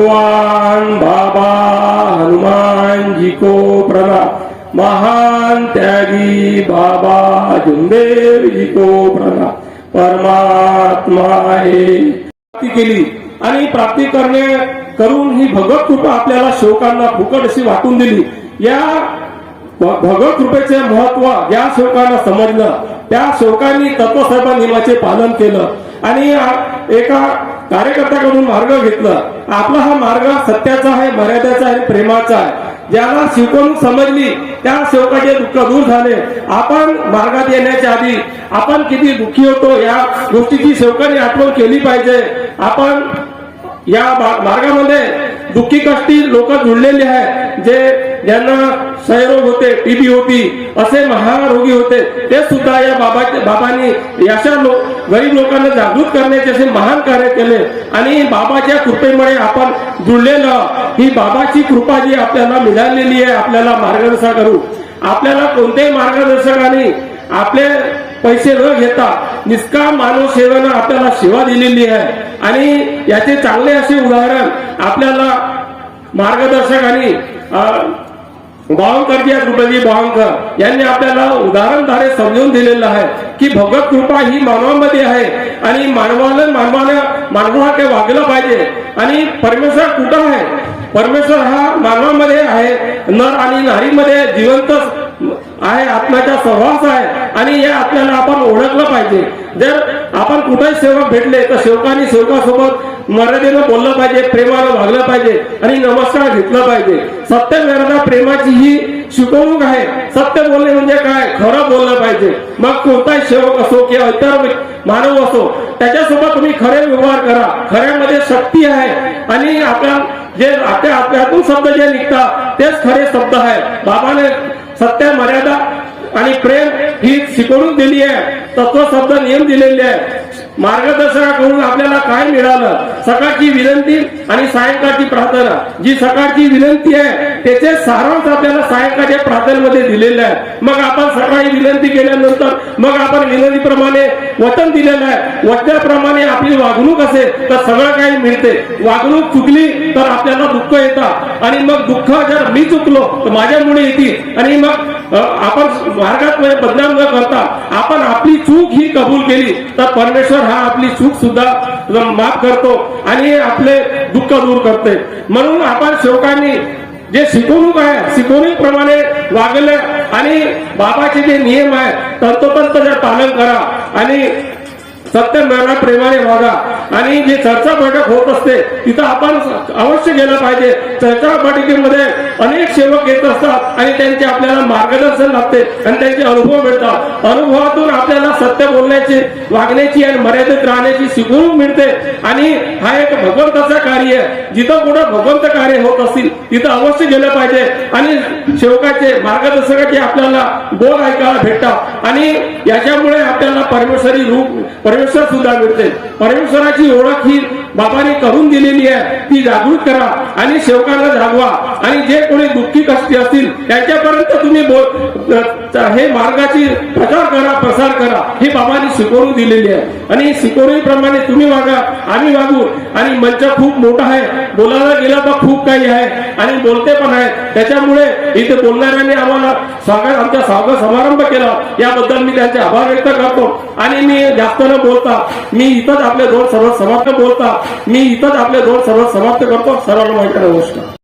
भगवान बाबा हनुमान जी को प्रणाम महान त्यागी बाबा जुमदेव जी को प्रणाम परमात्मा आहे. प्राप्ती केली आणि प्राप्ती करणे करून ही भगवत कृपा आपल्याला शोकांना फुकट अशी वाटून दिली. या भगवत कृपेचे महत्त्व ज्या शोकांना समजलं. त्या शोकांनी तत्वसाहेब नियमाचे पालन केलं. आणि एका कार्यकर्त्याकडून मार्ग घेतला. आपला हा मार्ग सत्याचा आहे मर्यादेचा आहे प्रेमाचा आहे. ज्याला शिकवून समजली त्या सेवकाचे दुःख दूर झाले. आपण मार्गात येण्याच्या आधी आपण किती दुःखी होतो या गोष्टीची सेवकाने आठवण केली पाहिजे. आपण या मार्गामध्ये दुःखी कष्टी लोक जुळलेली आहेत जे ज्यांना क्षयरोग होते टीबी होती असे महारोगी होते ते सुद्धा या बाबाच्या बाबांनी अशा लोक गरीब लोकांना जागृत करण्याचे असे महान कार्य केले. आणि बाबाच्या कृपेमुळे आपण जुळलेलं ही बाबाची कृपा जी आपल्याला मिळालेली आहे आपल्याला मार्गदर्शन करू आपल्याला कोणत्याही मार्गदर्शकाने आपले पैसे न घेता निष्काम मानव सेवेनं आपल्याला सेवा दिलेली आहे. आणि याचे चांगले असे उदाहरण आपल्याला मार्गदर्शकांनी अं, भावंकरजी आहेत भावंकर यांनी आपल्याला उदाहरणधारे समजून दिलेलं आहे की भगवत कृपा ही मानवामध्ये आहे आणि मानवाला मानवाला मानवाकडे वागलं पाहिजे. आणि परमेश्वर कुठं आहे? परमेश्वर हा मानवामध्ये आहे. नर आणि नारीमध्ये जिवंत आहे आत्म्याचा सहवास आहे. आणि या आपल्याला आपण ओळखलं पाहिजे. जर आपण कुठेही सेवक भेटले तर सेवकांनी सेवकासोबत मर्यादेनं बोललं पाहिजे प्रेमानं वागलं पाहिजे आणि नमस्कार घेतलं पाहिजे. सत्य प्रेमाची ही शिकवणूक आहे. सत्य बोलणे म्हणजे काय? खरं बोललं पाहिजे. मग कोणताही सेवक असो किंवा इतर मानव असो त्याच्यासोबत तुम्ही खरे व्यवहार करा. खऱ्यामध्ये शक्ती आहे. आणि आपल्या जे आपल्या आपल्यातून शब्द जे निघतात तेच खरे शब्द आहे बाबाने सत्य मर्यादा आणि प्रेम ही शिकवणूक दिली आहे. तत्व शब्द नियम दिलेले आहे मार्गदर्शनाकडून आपल्याला काय मिळालं? सकाळची विनंती आणि सायंकाळची प्रार्थना. जी सकाळची विनंती आहे त्याचे सारांश आपल्याला सायंकाळच्या प्रार्थनेमध्ये दिलेलं आहे मग आपण सकाळी विनंती केल्यानंतर मग आपण विनंतीप्रमाणे वचन दिलेलं आहे. वचनाप्रमाणे आपली वागणूक असेल तर सगळं काही मिळते. वागणूक चुकली तर आपल्याला दुःख येतं. आणि मग दुःख जर मी चुकलो तर माझ्यामुळे येतील. आणि मग आपण मार्गात म्हणजे बदनाम न करता आपण आपली चूक ही कबूल केली तर परमेश्वर हा आपली चूक सुद्धा माफ करतो आणि आपले दुःख दूर करते. म्हणून आपण सेवकांनी जे शिकवणूक आहे शिकवणीप्रमाणे वागले आणि बाबाचे जे नियम आहे तंतोतंत जर पालन करा आणि सत्य प्रेमाने वागा. आणि जे चर्चा बैठक होत असते तिथं आपण अवश्य गेलं पाहिजे. चर्चा बैठकीमध्ये अनेक सेवक येत असतात आणि त्यांचे आपल्याला मार्गदर्शन लागते आणि त्यांचे अनुभव मिळतात. अनुभवातून आपल्याला सत्य बोलण्याची वागण्याची आणि मर्यादित राहण्याची शिकवून मिळते. आणि हा एक भगवंताचा कार्य आहे. जिथं कुठं भगवंत कार्य होत असतील तिथं अवश्य गेलं पाहिजे. आणि सेवकाचे मार्गदर्शकाचे आपल्याला बोल ऐकायला भेटतात. आणि याच्यामुळे आपल्याला परमेश्वरी रूप परमेश्वर सुद्धा मिळते. परमेश्वराची ओळख ही बाबाने करून दिलेली आहे. ती जागृत करा आणि सेवकांना जागवा. आणि जे कोणी दुःखी कष्टी असतील त्यांच्यापर्यंत तुम्ही बोल हे मार्गाची प्रचार करा प्रसार करा. हे बाबांनी शिकवून दिलेली आहे. आणि शिकवणीप्रमाणे तुम्ही वागा आम्ही वागू. आणि मंच खूप मोठा आहे. बोलायला गेला तर खूप काही आहे. आणि बोलते पण आहे त्याच्यामुळे इथे बोलणाऱ्यांनी आम्हाला स्वागत आमच्या स्वागत समारंभ केला. याबद्दल मी त्यांचे आभार व्यक्त करतो. आणि मी जास्त न बोलता मी इथंच आपले दोन सर्व समाप्त बोलता मी इथंच आपले दोन सर्व समाप्त करतो. सर्वांना माहिती नमस्कार.